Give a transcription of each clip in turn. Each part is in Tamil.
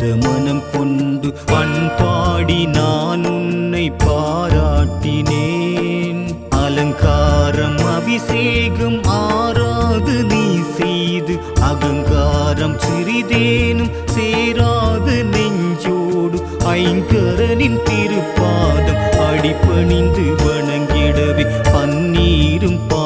நீங்காத மனம் கொண்டு பண்பாடி நான் உன்னை பாராட்டினேன். அலங்காரம் அபிஷேகம் ஆறாது நீ செய்து அகங்காரம் சிறிதேனும் சேராது நெஞ்சோடு. ஐங்கரனின் திருப்பாதம் அடிப்பணிந்து வணங்கிடவே பன்னீரும் பா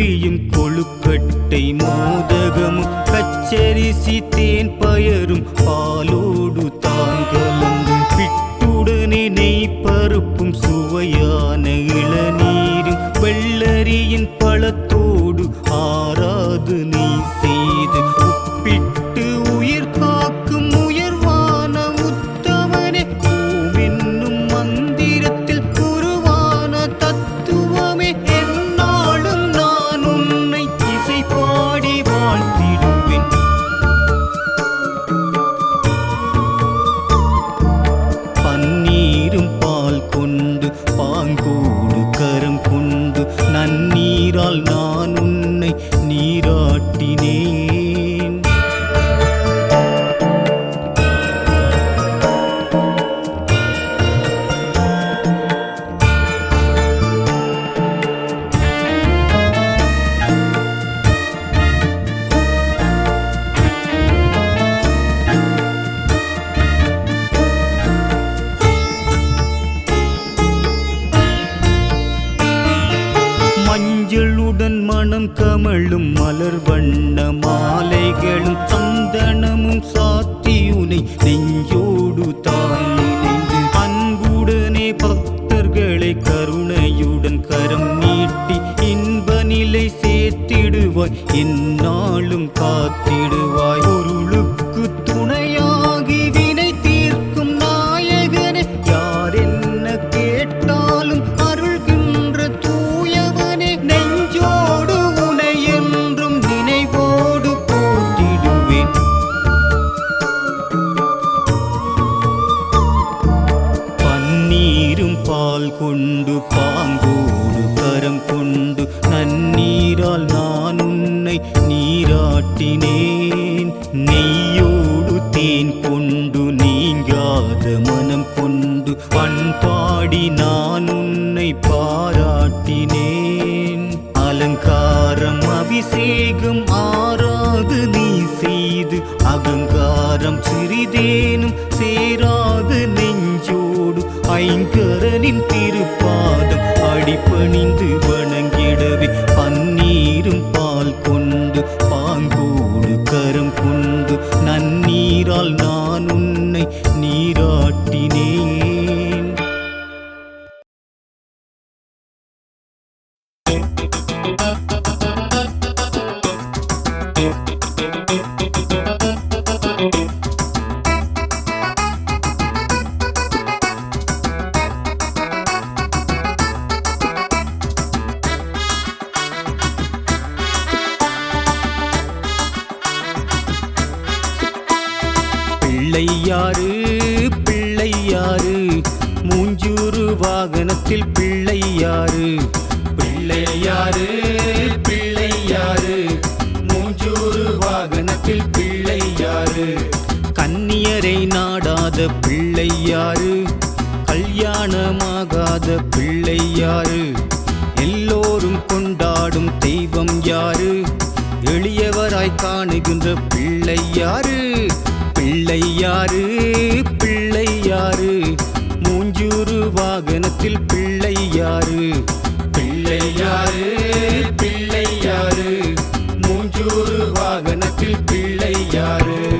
அவள் கொழுக்கட்டை மோதகமும் பச்சரிசி தேன் பயரும் பாலோடு தாங்கலந்து பிட்டுடனே நெய் பருப்பும் சுவையான இந்நாளும் எந்நாளும் நீராட்டினேன் நெய்யோடு தேன் கொண்டு நீங்காத மனம் கொண்டு பண்பாடி நான் உன்னை பாராட்டினேன். அலங்காரம் அபிஷேகம் ஆறாது நீ செய்து அகங்காரம் சிறிதேனும் சேராது நெஞ்சோடு. ஐங்கரனின் திருப்பாதம் அடிப்பணி நீராட்டினேன். பிள்ளையாறு வாகனத்தில் பிள்ளையாறு பிள்ளையாறு பிள்ளையாறு மூஞ்சூறு வாகனத்தில் பிள்ளையாறு கன்னியரை நாடாத பிள்ளையாறு கல்யாணமாகாத பிள்ளையாறு எல்லோரும் கொண்டாடும் தெய்வம் யாரு? எளியவராய் காணுகின்ற பிள்ளையாறு பிள்ளையாறு பிள்ளையாறு வாகனத்தில் பிள்ளை யாரு? பிள்ளை யாரு? பிள்ளை யாரு? மூஞ்சூறு வாகனத்தில் பிள்ளை யாரு?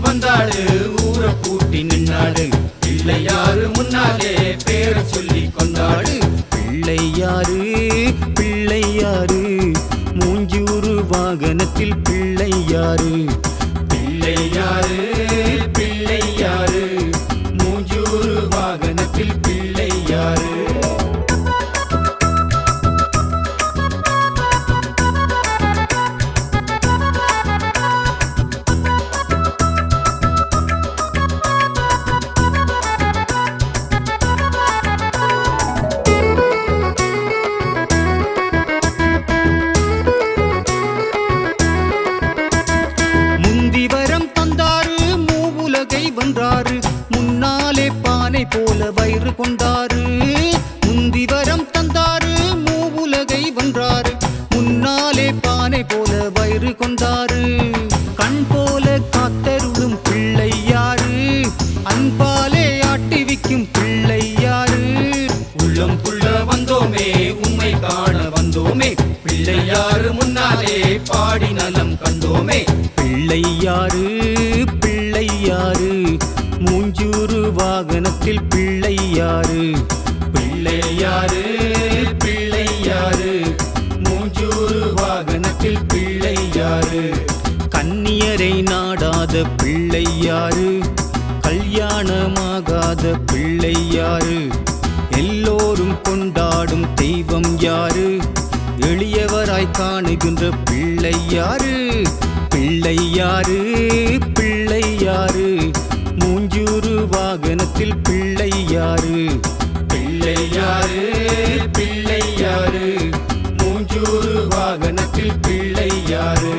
வந்தாடு ஊரை பூட்டி நின்னாடு பிள்ளையாரு முன்னாலே பேரை சொல்லி கொண்டாடு பிள்ளையாரு பிள்ளையாரு மூஞ்சூறு வாகனத்தில் பிள்ளையாரு பிள்ளையாரு பிள்ளையாரு மூஞ்சூறு வாகனத்தில் பிள்ளை போல வயிறு கொண்டாரு முந்திவரம் தந்தாரு மூவுலகை வென்றாரு. முன்னாலே பானை போல வயிறு கொண்டாரு. கண் போல காத்தருளும் பிள்ளையாரு அன்பாலே ஆட்டி விக்கும் பிள்ளையாரு உள்ளம் புள்ள வந்தோமே உண்மை காண வந்தோமே. பிள்ளையாரு முன்னாலே பாடி நலம் கண்டோமே. பிள்ளையாரு பிள்ளையாரு மூஞ்சூறு வாகனத்தில் பிள்ளை பிள்ளையாரு பிள்ளையாரு பிள்ளையாரு மூஞ்சூறு வாகனத்தில் பிள்ளையாரு கன்னியரை நாடாத பிள்ளையாரு கல்யாணமாகாத பிள்ளையாரு எல்லோரும் கொண்டாடும் தெய்வம் யாரு? எளியவராய் காணுகின்ற பிள்ளையாரு பிள்ளையாரு பிள்ளையாரு மூஞ்சூறு வாகனத்தில் பிள்ளை யாரு? பிள்ளை யாரு? பிள்ளை யாரு? மூஞ்சூறு வாகனத்தில் பிள்ளை யாரு?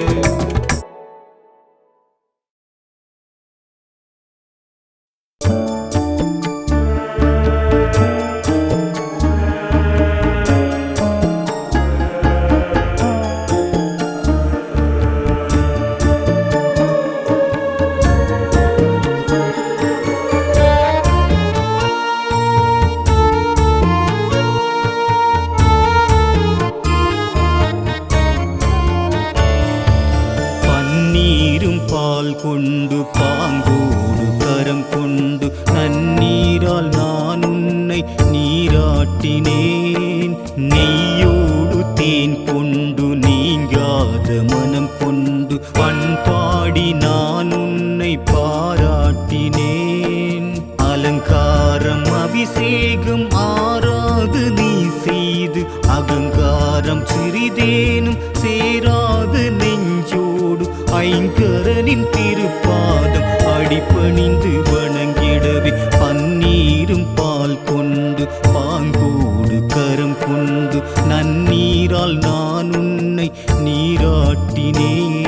ஏனும் சேராது நெஞ்சோடு. ஐங்கரனின் திருப்பாதம் அடிப்பணிந்து வணங்கிடவே. பன்னீரும் பால் கொண்டு பாங்கோடு கரம் கொண்டு. நன்னீரால் நான் உன்னை நீராட்டினேன்.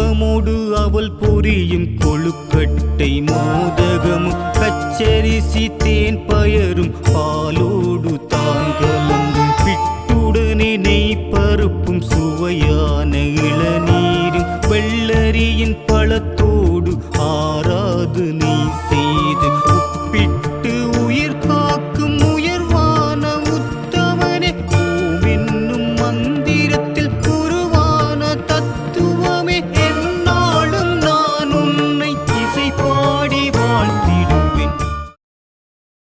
பாப்பமோடு அவள் பொரியும் கொழுக்கட்டை மோதகமும் கச்சரிசி தேன் பயரும் பாலோடு தான் கலந்து பிட்டுடனே நெய் பருப்பும்